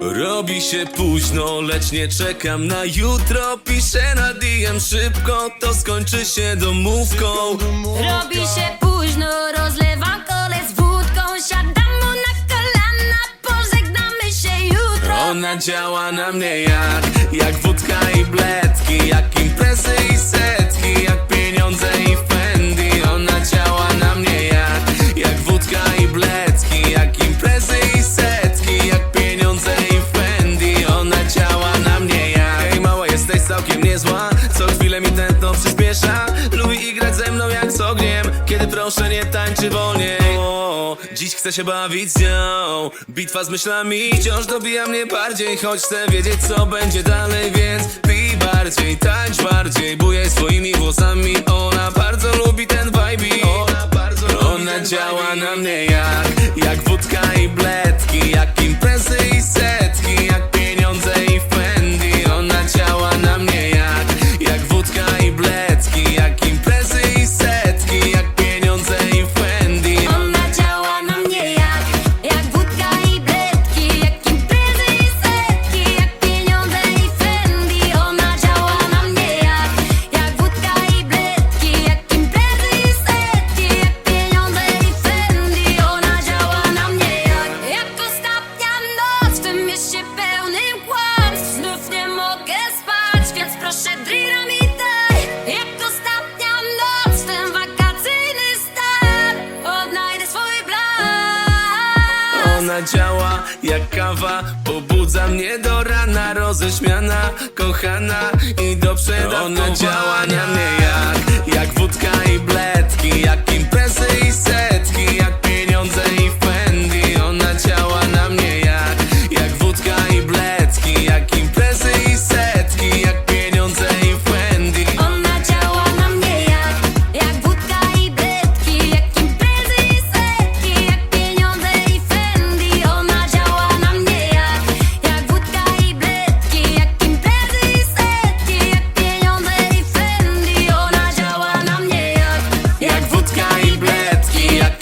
Robi się późno, lecz nie czekam na jutro. Piszę na DM szybko, to skończy się domówką. Robi się późno, rozlewam kole z wódką. Siadam mu na kolana, pożegnamy się jutro. Ona działa na mnie jak, jak wódka i bledki co chwilę mi tętno przyspiesza. Lubi grać ze mną jak z ogniem, kiedy proszę nie tańczy wolniej. O, Dziś chcę się bawić z nią. Bitwa z myślami wciąż dobija mnie bardziej. Choć chcę wiedzieć co będzie dalej Więc pij bardziej, tańcz bardziej. Bujaj swoimi włosami. Ona bardzo lubi ten vibe. Ona bardzo Ona działa na mnie jak Jak wódka i bledki. Jak Ona działa jak kawa, pobudza mnie do rana Roześmiana, kochana i do przedawkowania Ona działa na mnie jak, jak wódka i bledki Jak Kalecki jak